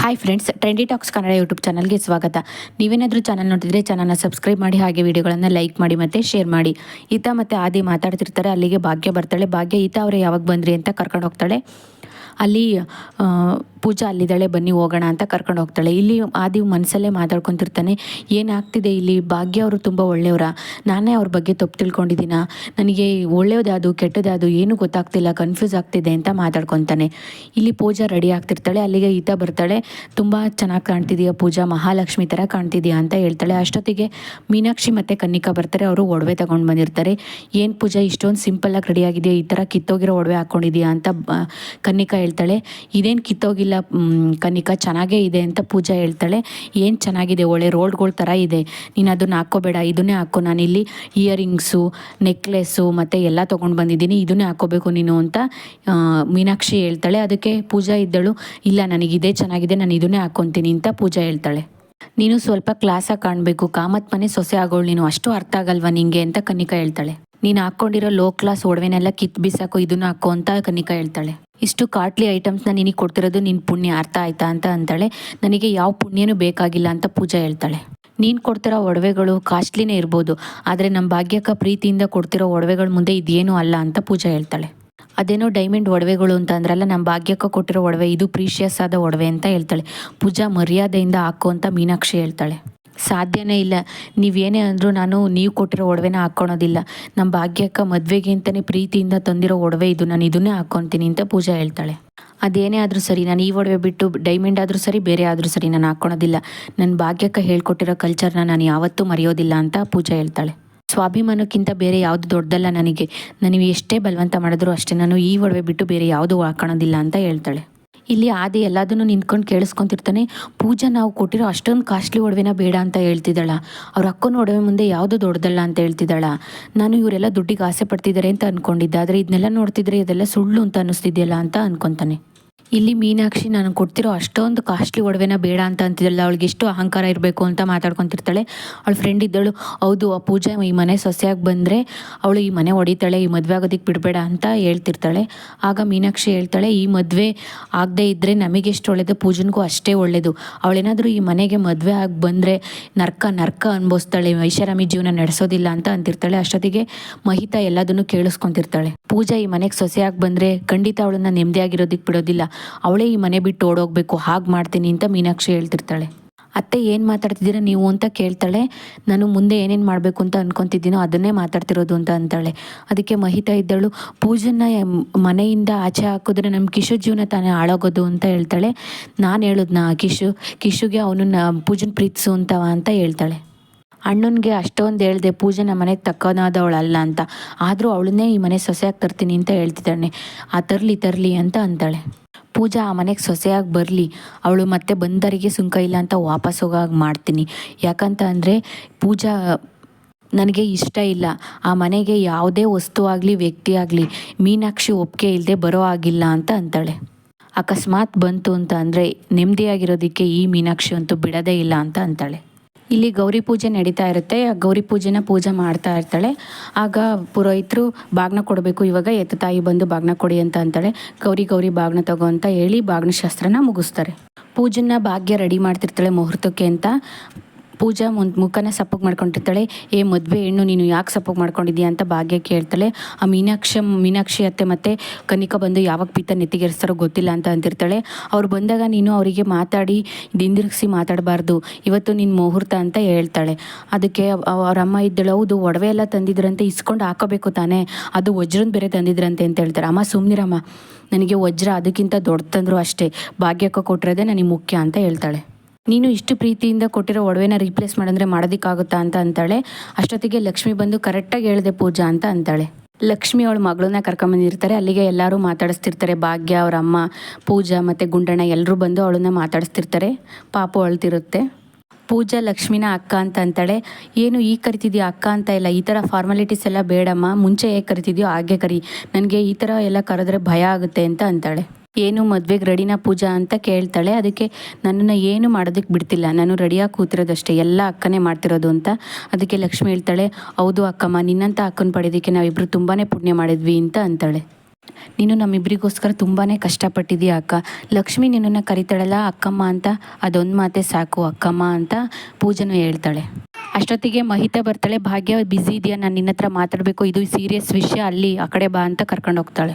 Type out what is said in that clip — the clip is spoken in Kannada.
Hi friends trendy talks Kannada YouTube ಚಾನಲ್ಗೆ ಸ್ವಾಗತ. ನೀವೇನಾದರೂ ಚಾನಲ್ ನೋಡಿದರೆ ಚಾನಲ್ನ ಸಬ್ಸ್ಕ್ರೈಬ್ ಮಾಡಿ, ಹಾಗೆ ವಿಡಿಯೋಗಳನ್ನು ಲೈಕ್ ಮಾಡಿ ಮತ್ತು ಶೇರ್ ಮಾಡಿ. ಈತ ಮತ್ತು ಆದಿ ಮಾತಾಡ್ತಿರ್ತಾರೆ, ಅಲ್ಲಿಗೆ ಭಾಗ್ಯ ಬರ್ತಾಳೆ. ಭಾಗ್ಯ ಈತ ಅವರೇ ಯಾವಾಗ ಬಂದ್ರಿ ಅಂತ ಕರ್ಕೊಂಡು ಹೋಗ್ತಾಳೆ. ಅಲ್ಲಿ ಪೂಜಾ ಅಲ್ಲಿದ್ದಾಳೆ, ಬನ್ನಿ ಹೋಗೋಣ ಅಂತ ಕರ್ಕೊಂಡು ಹೋಗ್ತಾಳೆ. ಇಲ್ಲಿ ಆದಿ ಮನಸ್ಸಲ್ಲೇ ಮಾತಾಡ್ಕೊತಿರ್ತಾನೆ. ಏನಾಗ್ತಿದೆ ಇಲ್ಲಿ? ಭಾಗ್ಯ ಅವರು ತುಂಬ ಒಳ್ಳೆಯವರ. ನಾನೇ ಅವ್ರ ಬಗ್ಗೆ ತಪ್ಪು ತಿಳ್ಕೊಂಡಿದ್ದೀನ? ನನಗೆ ಒಳ್ಳೆಯದಾದು ಕೆಟ್ಟದಾದು ಏನೂ ಗೊತ್ತಾಗ್ತಿಲ್ಲ ಕನ್ಫ್ಯೂಸ್ ಆಗ್ತಿದೆ ಅಂತ ಮಾತಾಡ್ಕೊತಾನೆ. ಇಲ್ಲಿ ಪೂಜಾ ರೆಡಿ ಆಗ್ತಿರ್ತಾಳೆ. ಅಲ್ಲಿಗೆ ಈತ ಬರ್ತಾಳೆ. ತುಂಬ ಚೆನ್ನಾಗಿ ಕಾಣ್ತಿದೆಯಾ ಪೂಜಾ? ಮಹಾಲಕ್ಷ್ಮಿ ಥರ ಕಾಣ್ತಿದೆಯಾ ಅಂತ ಹೇಳ್ತಾಳೆ. ಅಷ್ಟೊತ್ತಿಗೆ ಮೀನಾಕ್ಷಿ ಮತ್ತು ಕನ್ನಿಕಾ ಬರ್ತಾರೆ. ಅವರು ಒಡವೆ ತಗೊಂಡು ಬಂದಿರ್ತಾರೆ. ಏನು ಪೂಜಾ, ಇಷ್ಟೊಂದು ಸಿಂಪಲ್ಲಾಗಿ ರೆಡಿ ಆಗಿದೆ ಈ ಥರ ಕಿತ್ತೋಗಿರೋ ಒಡವೆ ಹಾಕ್ಕೊಂಡಿದ್ಯಾ ಅಂತ ಕನ್ನಿಕಾ ಹೇಳ್ತಾಳೆ, ಇದೇನು ಕಿತ್ತೋಗಿಲ್ಲ ಕನಿಕಾ, ಚೆನ್ನಾಗೇ ಇದೆ ಅಂತ ಪೂಜಾ ಹೇಳ್ತಾಳೆ, ಏನು ಚೆನ್ನಾಗಿದೆ, ಒಳ್ಳೆ ರೋಡ್ಗಳ ಥರ ಇದೆ, ನೀನು ಅದನ್ನ ಹಾಕ್ಕೋಬೇಡ, ಇದನ್ನೇ ಹಾಕೋ, ನಾನಿಲ್ಲಿ ಇಯರಿಂಗ್ಸು, ನೆಕ್ಲೆಸ್ಸು ಮತ್ತು ಎಲ್ಲ ತೊಗೊಂಡು ಬಂದಿದ್ದೀನಿ, ಇದನ್ನೇ ಹಾಕ್ಕೋಬೇಕು ನೀನು ಅಂತ ಮೀನಾಕ್ಷಿ ಹೇಳ್ತಾಳೆ. ಅದಕ್ಕೆ ಪೂಜಾ ಇದ್ದಳು, ಇಲ್ಲ, ನನಗೆ ಇದೇ ಚೆನ್ನಾಗಿದೆ, ನಾನು ಇದನ್ನೇ ಹಾಕ್ಕೊತೀನಿ ಅಂತ ಪೂಜಾ ಹೇಳ್ತಾಳೆ. ನೀನು ಸ್ವಲ್ಪ ಕ್ಲಾಸಾಗಿ ಕಾಣಬೇಕು, ಕಾಮತ್ ಮನೆ ಸೊಸೆ ಆಗೋಳು ನೀನು, ಅಷ್ಟು ಅರ್ಥ ಆಗಲ್ವಾ ನಿಂಗೆ ಅಂತ ಕನಿಕಾ ಹೇಳ್ತಾಳೆ. ನೀನು ಹಾಕ್ಕೊಂಡಿರೋ ಲೋ ಕ್ಲಾಸ್ ಒಡವೆನೆಲ್ಲ ಕಿತ್ ಬಿಸಾಕು, ಇದನ್ನ ಹಾಕೋ ಅಂತ ಕನಿಕಾ ಹೇಳ್ತಾಳೆ. ಇಷ್ಟು ಕಾಟ್ಲಿ ಐಟಮ್ಸ್ನ ನಿನಗೆ ಕೊಡ್ತಿರೋದು ನಿನ್ನ ಪುಣ್ಯ, ಅರ್ಥ ಆಯ್ತಾ ಅಂತ ಅಂತಾಳೆ. ನನಗೆ ಯಾವ ಪುಣ್ಯನೂ ಬೇಕಾಗಿಲ್ಲ ಅಂತ ಪೂಜಾ ಹೇಳ್ತಾಳೆ. ನೀನು ಕೊಡ್ತಿರೋ ಒಡವೆಗಳು ಕಾಸ್ಟ್ಲಿನೇ ಇರ್ಬೋದು, ಆದರೆ ನಮ್ಮ ಭಾಗ್ಯಕ್ಕ ಪ್ರೀತಿಯಿಂದ ಕೊಡ್ತಿರೋ ಒಡವೆಗಳ ಮುಂದೆ ಇದೇನೂ ಅಲ್ಲ ಅಂತ ಪೂಜಾ ಹೇಳ್ತಾಳೆ. ಅದೇನೋ ಡೈಮಂಡ್ ಒಡವೆಗಳು ಅಂತ ಅಂದ್ರಲ್ಲ ನಮ್ಮ ಭಾಗ್ಯಕ್ಕ ಕೊಟ್ಟಿರೋ ಒಡವೆ, ಇದು ಪ್ರೀಶಿಯಸ್ ಆದ ಒಡವೆ ಅಂತ ಹೇಳ್ತಾಳೆ. ಪೂಜಾ ಮರ್ಯಾದೆಯಿಂದ ಹಾಕೋ ಅಂತ ಮೀನಾಕ್ಷಿ ಹೇಳ್ತಾಳೆ. ಸಾಧ್ಯನೇ ಇಲ್ಲ. ನೀವೇನೇ ಅಂದರೂ ನಾನು ನೀವು ಕೊಟ್ಟಿರೋ ಒಡವೆನ ಹಾಕ್ಕೊಳೋದಿಲ್ಲ. ನಮ್ಮ ಭಾಗ್ಯಕ್ಕ ಮದುವೆಗೆ ಅಂತಲೇ ಪ್ರೀತಿಯಿಂದ ತಂದಿರೋ ಒಡವೆ ಇದು. ನಾನು ಇದನ್ನೇ ಹಾಕ್ಕೊತೀನಿ ಅಂತ ಪೂಜಾ ಹೇಳ್ತಾಳೆ. ಅದೇನೇ ಆದರೂ ಸರಿ, ನಾನು ಈ ಒಡವೆ ಬಿಟ್ಟು ಡೈಮಂಡ್ ಆದರೂ ಸರಿ, ಬೇರೆ ಆದರೂ ಸರಿ ನಾನು ಹಾಕ್ಕೊಳೋದಿಲ್ಲ. ನನ್ನ ಭಾಗ್ಯಕ್ಕ ಹೇಳ್ಕೊಟ್ಟಿರೋ ಕಲ್ಚರ್ನ ನಾನು ಯಾವತ್ತೂ ಮರೆಯೋದಿಲ್ಲ ಅಂತ ಪೂಜಾ ಹೇಳ್ತಾಳೆ. ಸ್ವಾಭಿಮಾನಕ್ಕಿಂತ ಬೇರೆ ಯಾವುದು ದೊಡ್ಡದಲ್ಲ ನನಗೆ. ನನಗೆ ಎಷ್ಟೇ ಬಲವಂತ ಮಾಡಿದ್ರು ಅಷ್ಟೇ, ನಾನು ಈ ಒಡವೆ ಬಿಟ್ಟು ಬೇರೆ ಯಾವುದೂ ಹಾಕೋಣೋದಿಲ್ಲ ಅಂತ ಹೇಳ್ತಾಳೆ. ಇಲ್ಲಿ ಆದಿ ಎಲ್ಲದನ್ನು ನಿಂತ್ಕೊಂಡು ಕೇಳಿಸ್ಕೊಂತಿರ್ತಾನೆ. ಪೂಜಾ ನಾವು ಕೊಟ್ಟಿರೋ ಅಷ್ಟೊಂದು ಕಾಸ್ಟ್ಲಿ ಒಡವೆನ ಬೇಡ ಅಂತ ಹೇಳ್ತಿದ್ದಾಳ. ಅವ್ರ ಅಕ್ಕನ ಒಡವೆ ಮುಂದೆ ಯಾವುದು ದೊಡ್ಡದಲ್ಲ ಅಂತ ಹೇಳ್ತಿದ್ದಾಳ. ನಾನು ಇವರೆಲ್ಲ ದುಡ್ಡಿಗೆ ಆಸೆ ಪಡ್ತಿದ್ದಾರೆ ಅಂತ ಅಂದ್ಕೊಂಡಿದ್ದೆ ಆದರೆ ಇದನ್ನೆಲ್ಲ ನೋಡ್ತಿದ್ರೆ ಇದೆಲ್ಲ ಸುಳ್ಳು ಅಂತ ಅನ್ನಿಸ್ತಿದೆಯಲ್ಲ ಅಂತ ಅನ್ಕೊತಾನೆ. ಇಲ್ಲಿ ಮೀನಾಕ್ಷಿ ನಾನು ಕೊಡ್ತಿರೋ ಅಷ್ಟೊಂದು ಕಾಸ್ಟ್ಲಿ ಒಡವೆನ ಬೇಡ ಅಂತ ಅಂತಿದ್ದಲ್ಲ ಅವಳಿಗೆ ಎಷ್ಟು ಅಹಂಕಾರ ಇರಬೇಕು ಅಂತ ಮಾತಾಡ್ಕೊತಿರ್ತಾಳೆ. ಅವಳ ಫ್ರೆಂಡ್ ಇದ್ದಳು, ಹೌದು ಆ ಪೂಜಾ ಈ ಮನೆ ಸೊಸೆಯಾಗಿ ಬಂದರೆ ಅವಳು ಈ ಮನೆ ಹೊಡಿತಾಳೆ ಈ ಮದುವೆ ಆಗೋದಕ್ಕೆ ಬಿಡಬೇಡ ಅಂತ ಹೇಳ್ತಿರ್ತಾಳೆ. ಆಗ ಮೀನಾಕ್ಷಿ ಹೇಳ್ತಾಳೆ, ಈ ಮದುವೆ ಆಗದೆ ಇದ್ದರೆ ನಮಗೆ ಒಳ್ಳೆಯದು ಪೂಜನ್ಗೂ ಅಷ್ಟೇ ಒಳ್ಳೆಯದು ಅವಳೇನಾದರೂ ಈ ಮನೆಗೆ ಮದುವೆ ಆಗಿ ಬಂದರೆ ನರ್ಕ ನರ್ಕ ಅನುಭವಿಸ್ತಾಳೆ. ಐಷಾರಾಮಿ ಜೀವನ ನಡೆಸೋದಿಲ್ಲ ಅಂತ ಅಂತಿರ್ತಾಳೆ. ಅಷ್ಟೊತ್ತಿಗೆ ಮಹಿತಾ ಎಲ್ಲದನ್ನು ಕೇಳಿಸ್ಕೊತಿರ್ತಾಳೆ. ಪೂಜಾ, ಈ ಮನೆಗೆ ಸೊಸೆಯಾಗಿ ಬಂದರೆ ಖಂಡಿತ ಅವಳನ್ನು ನೆಮ್ಮದಿಯಾಗಿರೋದಕ್ಕೆ ಬಿಡೋದಿಲ್ಲ. ಅವಳೇ ಈ ಮನೆ ಬಿಟ್ಟು ಓಡೋಗ್ಬೇಕು, ಹಾಗೆ ಮಾಡ್ತೀನಿ ಅಂತ ಮೀನಾಕ್ಷಿ ಹೇಳ್ತಿರ್ತಾಳೆ. ಅತ್ತೆ, ಏನು ಮಾತಾಡ್ತಿದ್ದೀರಾ ನೀವು ಅಂತ ಕೇಳ್ತಾಳೆ. ನಾನು ಮುಂದೆ ಏನೇನು ಮಾಡಬೇಕು ಅಂತ ಅನ್ಕೊತಿದ್ದೀನೋ ಅದನ್ನೇ ಮಾತಾಡ್ತಿರೋದು ಅಂತ ಅಂತಾಳೆ. ಅದಕ್ಕೆ ಮಹಿತಾ ಇದ್ದಳು. ಪೂಜನ್ನ ಮನೆಯಿಂದ ಆಚೆ ಹಾಕಿದ್ರೆ ನಮ್ಮ ಕಿಶು ಜೀವನ ತಾನೇ ಹಾಳಾಗೋದು ಅಂತ ಹೇಳ್ತಾಳೆ. ನಾನು ಹೇಳಿದ್ನಾ, ಕಿಶು, ಕಿಶುಗೆ ಅವನನ್ನ, ಪೂಜನ್ ಪ್ರೀತಿಸು ಅಂತವ ಅಂತ ಹೇಳ್ತಾಳೆ. ಅಣ್ಣನಿಗೆ ಅಷ್ಟೊಂದು ಹೇಳಿದೆ ಪೂಜೆ ನಮ್ಮ ಮನೆಗೆ ತಕ್ಕನಾದವಳಲ್ಲ ಅಂತ. ಆದರೂ ಅವಳನ್ನೇ ಈ ಮನೆ ಸೊಸೆಯಾಗಿ ತರ್ತೀನಿ ಅಂತ ಹೇಳ್ತಿದ್ದಾಳೆ. ಆ, ತರಲಿ ತರಲಿ ಅಂತ ಅಂತಾಳೆ. ಪೂಜಾ ಆ ಮನೆಗೆ ಸೊಸೆಯಾಗಿ ಬರಲಿ, ಅವಳು ಮತ್ತೆ ಬಂದರಿಗೆ ಸುಂಕ ಇಲ್ಲ ಅಂತ ವಾಪಸ್ ಹೋಗಾಗ ಮಾಡ್ತೀನಿ. ಯಾಕಂತ ಅಂದರೆ ಪೂಜಾ ನನಗೆ ಇಷ್ಟ ಇಲ್ಲ. ಆ ಮನೆಗೆ ಯಾವುದೇ ವಸ್ತು ಆಗಲಿ, ವ್ಯಕ್ತಿ ಆಗಲಿ, ಮೀನಾಕ್ಷಿ ಒಪ್ಪಿಗೆ ಇಲ್ಲದೆ ಬರೋ ಆಗಿಲ್ಲ ಅಂತ ಅಂತಾಳೆ. ಅಕಸ್ಮಾತ್ ಬಂತು ಅಂತ ಅಂದರೆ ನೆಮ್ಮದಿಯಾಗಿರೋದಕ್ಕೆ ಈ ಮೀನಾಕ್ಷಿ ಅಂತೂ ಬಿಡೋದೇ ಇಲ್ಲ ಅಂತ ಅಂತಾಳೆ. ಇಲ್ಲಿ ಗೌರಿ ಪೂಜೆ ನಡೀತಾ ಇರುತ್ತೆ. ಗೌರಿ ಪೂಜೆನ ಪೂಜೆ ಮಾಡ್ತಾ ಇರ್ತಾಳೆ. ಆಗ ಪುರೋಹಿತರು ಬಾಗ್ನ ಕೊಡಬೇಕು. ಇವಾಗ ಎತ್ತ ತಾಯಿ ಬಂದು ಬಾಗ್ನ ಕೊಡಿ ಅಂತ ಅಂತಾಳೆ. ಗೌರಿ ಗೌರಿ ಬಾಗ್ನ ತಗೋ ಅಂತ ಹೇಳಿ ಬಾಗ್ನ ಶಾಸ್ತ್ರನ ಮುಗಿಸ್ತಾರೆ. ಪೂಜನ್ನ ಭಾಗ್ಯ ರೆಡಿ ಮಾಡ್ತಿರ್ತಾಳೆ ಮುಹೂರ್ತಕ್ಕೆ ಅಂತ. ಪೂಜಾ ಮುಂದ್ ಮುಖನ ಸಪ್ಪಗೆ ಮಾಡ್ಕೊಂಡಿರ್ತಾಳೆ, ಏ ಮದುವೆ ಹೆಣ್ಣು, ನೀನು ಯಾಕೆ ಸಪ್ಪಗೆ ಮಾಡ್ಕೊಂಡಿದ್ಯಾ? ಅಂತ ಭಾಗ್ಯ ಕೇಳ್ತಾಳೆ. ಆ ಮೀನಾಕ್ಷ, ಮೀನಾಕ್ಷಿ ಅತ್ತೆ ಮತ್ತೆ ಕನಿಕ ಬಂದು ಯಾವಾಗ ಪಿತ್ತ ನೆತ್ತಿಗೇರಿಸ್ತಾರೋ ಗೊತ್ತಿಲ್ಲ ಅಂತ ಅಂತಿರ್ತಾಳೆ. ಅವ್ರು ಬಂದಾಗ ನೀನು ಅವರಿಗೆ ಮಾತಾಡಿ ದಿಂದಿರುಗಿಸಿ ಮಾತಾಡಬಾರ್ದು. ಇವತ್ತು ನಿನ್ನ ಮುಹೂರ್ತ ಅಂತ ಹೇಳ್ತಾಳೆ. ಅದಕ್ಕೆ ಅವ್- ಅವ್ರ ಅಮ್ಮ ಇದ್ದಳು, ಹೌದು, ಒಡವೆ ಎಲ್ಲ ತಂದಿದ್ರಂತೆ, ಇಸ್ಕೊಂಡು ಹಾಕೋಬೇಕು ತಾನೇ. ಅದು ವಜ್ರನ್ ಬೇರೆ ತಂದಿದ್ರಂತೆ ಅಂತ ಹೇಳ್ತಾರೆ. ಅಮ್ಮ ಸುಮ್ಮನಿರಮ್ಮ ನನಗೆ ವಜ್ರ ಅದಕ್ಕಿಂತ ದೊಡ್ಡ ತಂದ್ರು ಅಷ್ಟೇ. ಭಾಗ್ಯಕ್ಕೆ ಕೊಟ್ಟಿರೋದೇ ನನಗೆ ಮುಖ್ಯ ಅಂತ ಹೇಳ್ತಾಳೆ. ನೀನು ಇಷ್ಟು ಪ್ರೀತಿಯಿಂದ ಕೊಟ್ಟಿರೋ ಒಡವೆನ ರೀಪ್ಲೇಸ್ ಮಾಡಂದ್ರೆ ಮಾಡೋದಕ್ಕಾಗುತ್ತಾ ಅಂತ ಅಂತಾಳೆ. ಅಷ್ಟೊತ್ತಿಗೆ ಲಕ್ಷ್ಮಿ ಬಂದು ಕರೆಕ್ಟಾಗಿ ಹೇಳಿದೆ, ಪೂಜಾ ಅಂತ ಅಂತಾಳೆ. ಲಕ್ಷ್ಮಿ ಅವಳ ಮಗಳನ್ನ ಕರ್ಕೊಂಬಂದಿರ್ತಾರೆ. ಅಲ್ಲಿಗೆ ಎಲ್ಲರೂ ಮಾತಾಡಿಸ್ತಿರ್ತಾರೆ. ಭಾಗ್ಯ ಅವರ ಅಮ್ಮ ಪೂಜಾ ಮತ್ತು ಗುಂಡಣ್ಣ ಎಲ್ಲರೂ ಬಂದು ಅವಳನ್ನ ಮಾತಾಡಿಸ್ತಿರ್ತಾರೆ. ಪಾಪು ಅಳ್ತಿರುತ್ತೆ. ಪೂಜಾ ಲಕ್ಷ್ಮಿನ ಅಕ್ಕ ಅಂತ ಅಂತಾಳೆ. ಏನು ಈ ಕರಿತಿದ್ಯಾ ಅಕ್ಕ ಅಂತ ಇಲ್ಲ. ಈ ಥರ ಫಾರ್ಮಾಲಿಟೀಸ್ ಎಲ್ಲ ಬೇಡಮ್ಮ. ಮುಂಚೆ ಹೇಗೆ ಕರಿತಿದ್ಯೋ ಹಾಗೆ ಕರಿ. ನನಗೆ ಈ ಥರ ಎಲ್ಲ ಕರೆದ್ರೆ ಭಯ ಆಗುತ್ತೆ ಅಂತ ಅಂತಾಳೆ. ಏನು ಮದುವೆಗೆ ರೆಡಿನಾ ಪೂಜಾ ಅಂತ ಕೇಳ್ತಾಳೆ. ಅದಕ್ಕೆ ನನ್ನನ್ನು ಏನು ಮಾಡೋದಕ್ಕೆ ಬಿಡ್ತಿಲ್ಲ. ನಾನು ರೆಡಿಯಾಗಿ ಕೂತಿರೋದಷ್ಟೇ. ಎಲ್ಲ ಅಕ್ಕನೇ ಮಾಡ್ತಿರೋದು ಅಂತ ಅದಕ್ಕೆ ಲಕ್ಷ್ಮಿ ಹೇಳ್ತಾಳೆ, ಹೌದು ಅಕ್ಕಮ್ಮ ನಿನ್ನಂಥ ಅಕ್ಕನ ಪಡೆಯೋದಕ್ಕೆ ನಾವಿಬ್ಬರು ತುಂಬಾ ಪುಣ್ಯ ಮಾಡಿದ್ವಿ ಅಂತ ಅಂತಾಳೆ. ನೀನು ನಮ್ಮಿಬ್ಬರಿಗೋಸ್ಕರ ತುಂಬಾ ಕಷ್ಟಪಟ್ಟಿದ್ದೀಯ ಅಕ್ಕ. ಲಕ್ಷ್ಮಿ ನಿನ್ನನ್ನು ಕರಿತಾಳಲ್ಲ ಅಕ್ಕಮ್ಮ ಅಂತ, ಅದೊಂದು ಮಾತೆ ಸಾಕು ಅಕ್ಕಮ್ಮ ಅಂತ ಪೂಜನು ಹೇಳ್ತಾಳೆ. ಅಷ್ಟೊತ್ತಿಗೆ ಮಹಿತ ಬರ್ತಾಳೆ, ಭಾಗ್ಯ ಬ್ಯುಸಿ ಇದೆಯಾ? ನಾನು ನಿನ್ನ ಹತ್ರ ಮಾತಾಡಬೇಕು. ಇದು ಸೀರಿಯಸ್ ವಿಷಯ. ಅಲ್ಲಿ, ಆ ಕಡೆ ಬಾ ಅಂತ ಕರ್ಕೊಂಡು ಹೋಗ್ತಾಳೆ